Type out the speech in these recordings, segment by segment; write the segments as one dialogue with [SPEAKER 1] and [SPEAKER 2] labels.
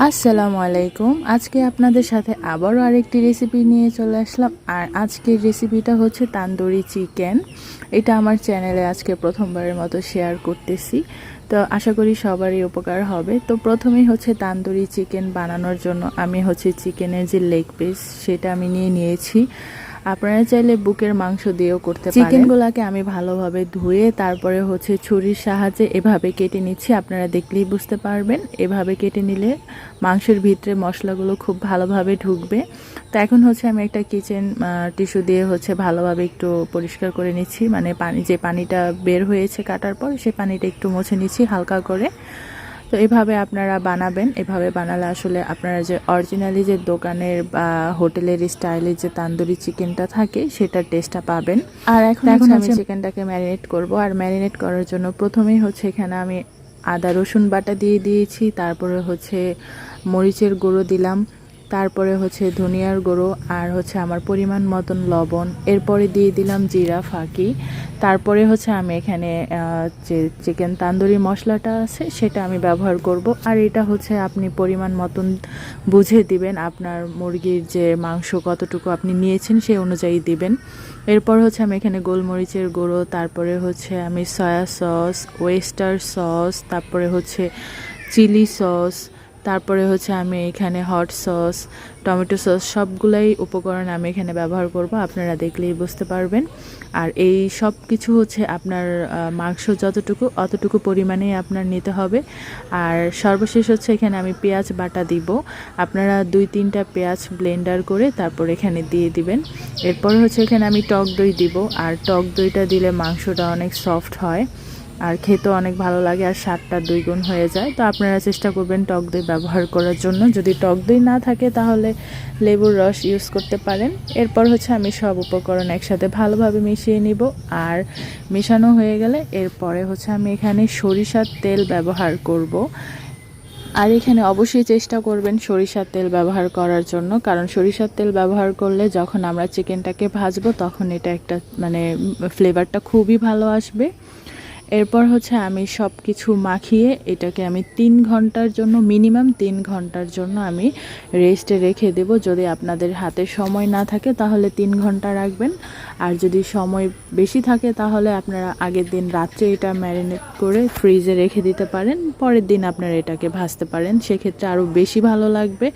[SPEAKER 1] আসসালামু আলাইকুম। আজকে আপনাদের সাথে আবারও আরেকটি রেসিপি নিয়ে চলে আসলাম। আর আজকের রেসিপিটা হচ্ছে তান্দুরি চিকেন এটা আমার চ্যানেলে আজকে প্রথমবারের মতো শেয়ার করতেছি। তো আশা করি সবারই উপকার হবে। তো প্রথমেই হচ্ছে তান্দুরি চিকেন বানানোর জন্য আমি হচ্ছে চিকেনের যে লেগ পিস সেটা আমি নিয়ে নিয়েছি। আপনারা চাইলে বুকের মাংস দিয়েও করতে পারেন। চিকেনগুলোকে আমি ভালোভাবে ধুয়ে তারপরে হচ্ছে ছুরির সাহায্যে এভাবে কেটে নিচ্ছি, আপনারা দেখলেই বুঝতে পারবেন। এভাবে কেটে নিলে মাংসের ভিতরে মশলাগুলো খুব ভালোভাবে ঢুকবে। তো এখন হচ্ছে আমি একটা কিচেন টিস্যু দিয়ে হচ্ছে ভালোভাবে একটু পরিষ্কার করে নিচ্ছি। মানে পানি, যে পানিটা বের হয়েছে কাটার পর, সে পানিটা একটু মুছে নিচ্ছি হালকা করে। তো এভাবে আপনারা বানাবেন এভাবে বানালে আসলে আপনারা যে অরিজিনালি যে দোকানের বা হোটেলের স্টাইলে যে তান্দুরি চিকেনটা থাকে সেটার টেস্টটা পাবেন। আর এখন এখন আমি চিকেনটাকে ম্যারিনেট করব। আর ম্যারিনেট করার জন্য প্রথমেই হচ্ছে এখানে আমি আদা রসুন বাটা দিয়ে দিয়েছি তারপরে হচ্ছে মরিচের গুঁড়ো দিলাম তারপরে হচ্ছে ধনিয়ার গুঁড়ো আর হচ্ছে আমার পরিমাণ মতন লবণ। এরপরে দিয়ে দিলাম জিরা ফাঁকি। তারপরে হচ্ছে আমি এখানে যে চিকেন তান্দুরি মশলাটা আছে সেটা আমি ব্যবহার করব। আর এটা হচ্ছে আপনি পরিমাণ মতন বুঝে দিবেন, আপনার মুরগির যে মাংস কতটুকু আপনি নিয়েছেন সেই অনুযায়ী দিবেন। এরপর হচ্ছে আমি এখানে গোলমরিচের গুঁড়ো, তারপরে হচ্ছে আমি সয়া সস, ওয়েস্টার সস, তারপরে হচ্ছে চিলি সস তারপরে হচ্ছে আমি এখানে হট সস টমেটো সস সবগুলাই উপকরণ আমি এখানে ব্যবহার করব, আপনারা দেখলেই বুঝতে পারবেন। আর এই সব কিছু হচ্ছে আপনার মাংস যতটুকু, অতটুকু পরিমাণে আপনার নিতে হবে। আর সর্বশেষ হচ্ছে এখানে আমি পেঁয়াজ বাটা দিব। আপনারা দুই তিনটা পেঁয়াজ ব্লেন্ডার করে তারপর এখানে দিয়ে দিবেন। এরপর হচ্ছে এখানে আমি টক দই দিব। আর টক দইটা দিলে মাংসটা অনেক সফট হয়। আর খেতেও অনেক ভালো লাগে আর স্বাদটা দুই গুণ হয়ে যায়। তো আপনারা চেষ্টা করবেন টক দই ব্যবহার করার জন্য। যদি টক দই না থাকে তাহলে লেবুর রস ইউজ করতে পারেন। এরপর হচ্ছে আমি সব উপকরণ একসাথে ভালোভাবে মিশিয়ে নিব। আর মেশানো হয়ে গেলে এরপরে হচ্ছে আমি এখানে সরিষার তেল ব্যবহার করব। আর এখানে অবশ্যই চেষ্টা করবেন সরিষার তেল ব্যবহার করার জন্য। কারণ সরিষার তেল ব্যবহার করলে যখন আমরা চিকেনটাকে ভাজবো তখন এটা একটা মানে ফ্লেভারটা খুবই ভালো আসবে। এরপর হচ্ছে আমি সব কিছু মাখিয়ে এটাকে আমি তিন ঘণ্টার জন্য মিনিমাম তিন ঘণ্টার জন্য আমি রেস্টে রেখে দেব। যদি আপনাদের হাতে সময় না থাকে তাহলে তিন ঘণ্টা রাখবেন। আর যদি সময় বেশি থাকে তাহলে আপনারা আগের দিন রাত্রে এটা ম্যারিনেট করে ফ্রিজে রেখে দিতে পারেন। পরের দিন আপনারা এটাকে ভাজতে পারেন। সেক্ষেত্রে আরও বেশি ভালো লাগবে।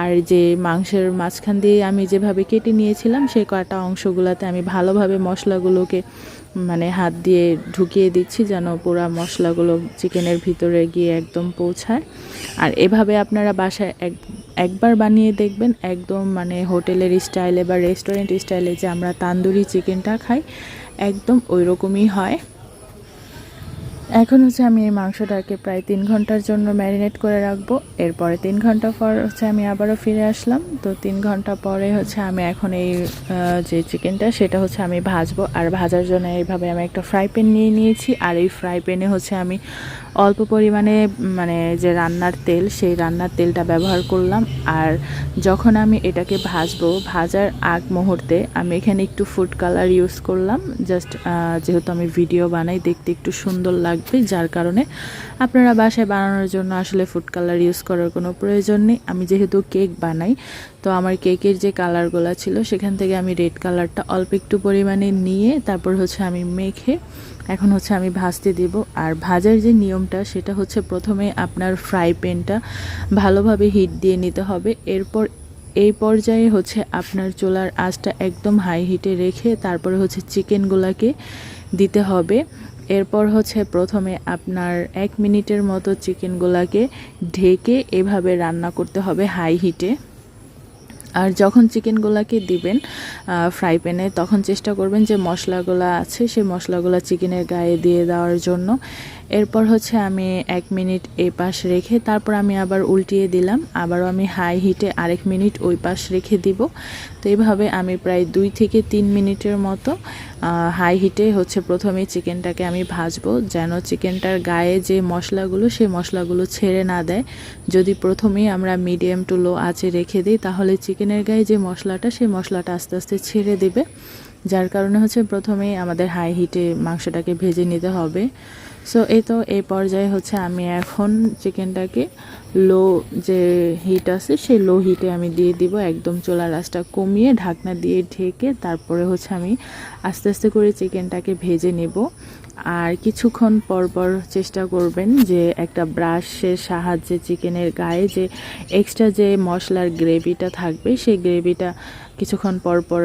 [SPEAKER 1] আর যে মাংসের মাঝখান দিয়ে আমি যেভাবে কেটে নিয়েছিলাম, সেই কটা অংশগুলোতে আমি ভালোভাবে মশলাগুলোকে মানে হাত দিয়ে ঢুকিয়ে দিচ্ছি যেন পুরো মশলাগুলো চিকেনের ভিতরে গিয়ে একদম পৌঁছায়। আর এভাবে আপনারা বাসায় এক, একবার বানিয়ে দেখবেন, একদম মানে হোটেলের স্টাইলে বা রেস্টুরেন্ট স্টাইলে যে আমরা তান্দুরি চিকেনটা খাই, একদম ওই রকমই হয়। এখন হচ্ছে আমি এই মাংসটাকে প্রায় তিন ঘণ্টার জন্য ম্যারিনেট করে রাখব। এরপরে তিন ঘণ্টা পর হচ্ছে আমি আবারও ফিরে আসলাম। তো তিন ঘণ্টা পরে হচ্ছে আমি এখন এই যে চিকেনটা, সেটা হচ্ছে আমি ভাজবো। আর ভাজার জন্য এইভাবে আমি একটা ফ্রাই প্যান নিয়ে নিয়েছি। আর এই ফ্রাই প্যানে হচ্ছে আমি অল্প পরিমাণে মানে যে রান্নার তেল, সেই রান্নার তেলটা ব্যবহার করলাম। আর যখন আমি এটাকে ভাজবো, ভাজার আগ মুহূর্তে আমি এখানে একটু ফুড কালার ইউজ করলাম। জাস্ট যেহেতু আমি ভিডিও বানাই, দেখতে একটু সুন্দর লাগবে যার কারণে আপনারা বাসায় বানানোর জন্য আসলে ফুড কালার ইউজ করার কোনো প্রয়োজন নেই। আমি যেহেতু কেক বানাই, তো আমার কেকের যে কালারগুলো ছিল, সেখান থেকে আমি রেড কালারটা অল্প একটু পরিমাণে নিয়ে, তারপর হচ্ছে আমি মেখে, এখন হচ্ছে আমি ভাজতে দিব। আর ভাজার যে নিয়মটা, সেটা হচ্ছে প্রথমে আপনার ফ্রাই প্যানটা ভালোভাবে হিট দিয়ে নিতে হবে। এরপর এই পর্যায়ে হচ্ছে আপনার চোলার আঁচটা একদম হাই হিটে রেখে, তারপরে হচ্ছে চিকেনগুলোকে দিতে হবে। এরপর হচ্ছে প্রথমে আপনার এক মিনিটের মতো চিকেনগুলাকে ঢেকে এভাবে রান্না করতে হবে হাই হিটে। আর যখন চিকেনগুলাকে দিবেন ফ্রাই প্যানে, তখন চেষ্টা করবেন যে মশলাগুলো আছে সেই মশলাগুলো চিকেনের গায়ে দিয়ে দেওয়ার জন্য। এরপর হচ্ছে আমি এক মিনিট এই পাশ রেখে তারপর আমি আবার উল্টিয়ে দিলাম, আবারও আমি হাই হিটে আরেক মিনিট ওই পাশ রেখে দিব। তো এইভাবে আমি প্রায় দুই থেকে তিন মিনিটের মতো হাই হিটে হচ্ছে প্রথমে চিকেনটাকে আমি ভাজবো, যেন চিকেনটার গায়ে যে মশলাগুলো, সেই মশলাগুলো ছেড়ে না দেয়। যদি প্রথমেই আমরা মিডিয়াম টু লো আঁচে রেখে দিই, তাহলে চিকেনের গায়ে যে মশলাটা, সেই মশলাটা আস্তে আস্তে ছেড়ে দেবে। যার কারণে হচ্ছে প্রথমে আমাদের হাই হিটে মাংসটাকে ভেজে নিতে হবে। সো এই তো এই পর্যায়ে হচ্ছে আমি এখন চিকেনটাকে লো যে হিট আছে, সেই লো হিটে আমি দিয়ে দিব একদম চোলা রাসটা কমিয়ে ঢাকনা দিয়ে ঢেকে তারপরে হচ্ছে আমি আস্তে আস্তে করে চিকেনটাকে ভেজে নেব। আর কিছুক্ষণ পর পর চেষ্টা করবেন যে একটা ব্রাশের সাহায্যে চিকেনের গায়ে যে এক্সট্রা যে মশলার গ্রেভিটা থাকবে, সেই গ্রেভিটা কিছুক্ষণ পর পর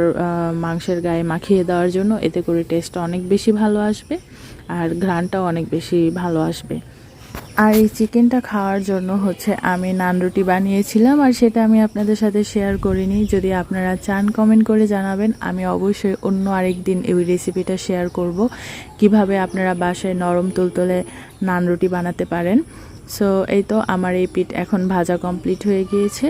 [SPEAKER 1] মাংসের গায়ে মাখিয়ে দেওয়ার জন্য এতে করে টেস্টটা অনেক বেশি ভালো আসবে আর ঘ্রাণটাও অনেক বেশি ভালো আসবে। আর এই চিকেনটা খাওয়ার জন্য হচ্ছে আমি নান রুটি বানিয়েছিলাম, আর সেটা আমি আপনাদের সাথে শেয়ার করিনি। যদি আপনারা চান কমেন্ট করে জানাবেন। আমি অবশ্যই অন্য আরেক দিন এই রেসিপিটা শেয়ার করব, কীভাবে আপনারা বাসায় নরম তুলতুলে নান রুটি বানাতে পারেন। সো এই তো আমার এই পিঠ এখন ভাজা কমপ্লিট হয়ে গিয়েছে।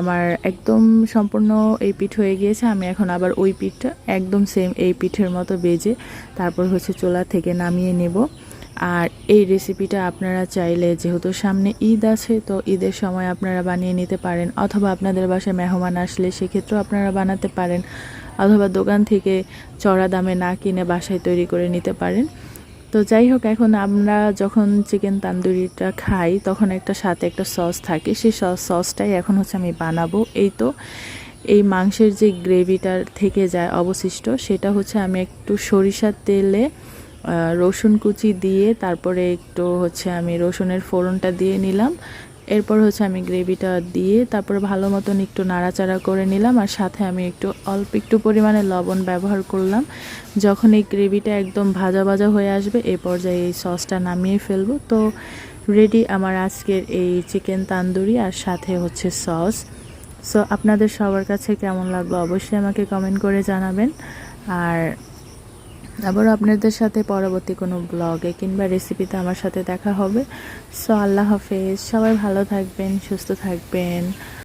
[SPEAKER 1] আমার একদম সম্পূর্ণ এই পিঠ হয়ে গিয়েছে। আমি এখন আবার ওই পিঠটা একদম সেম এই পিঠের মতো বেজে তারপর হচ্ছে চোলা থেকে নামিয়ে নেব। আর এই রেসিপিটা আপনারা চাইলে যেহেতু সামনে ঈদ আছে, তো ঈদের সময় আপনারা বানিয়ে নিতে পারেন অথবা আপনাদের বাসায় মেহমান আসলে সেক্ষেত্রেও আপনারা বানাতে পারেন অথবা দোকান থেকে চড়া দামে না কিনে বাসায় তৈরি করে নিতে পারেন। তো যাই হোক, এখন আমরা যখন চিকেন তান্দুরিটা খাই, তখন একটা সাথে একটা সস থাকে। সেই সস সসটাই এখন হচ্ছে আমি বানাবো। এই তো, এই মাংসের যে গ্রেভিটার থেকে যায় অবশিষ্ট, সেটা হচ্ছে আমি একটু সরিষার তেলে রসুন কুচি দিয়ে তারপরে একটু হচ্ছে আমি রসুনের ফোড়নটা দিয়ে নিলাম। এরপর হচ্ছে আমি গ্রেভিটা দিয়ে তারপরে ভালো মতন একটু নাড়াচাড়া করে নিলাম আর সাথে আমি একটু অল্প একটু পরিমাণে লবণ ব্যবহার করলাম। যখন এই গ্রেভিটা একদম ভাজা ভাজা হয়ে আসবে এই পর্যায়ে এই সসটা নামিয়ে ফেলব। তো রেডি আমার আজকের এই চিকেন তান্দুরি আর সাথে হচ্ছে সস। সো আপনাদের সবার কাছে কেমন লাগল অবশ্যই আমাকে কমেন্ট করে জানাবেন। আর আবারও আপনাদের সাথে পরবর্তী কোনো ব্লগে কিংবা রেসিপিতে আমার সাথে দেখা হবে। সো আল্লাহ হাফেজ। সবাই ভালো থাকবেন, সুস্থ থাকবেন।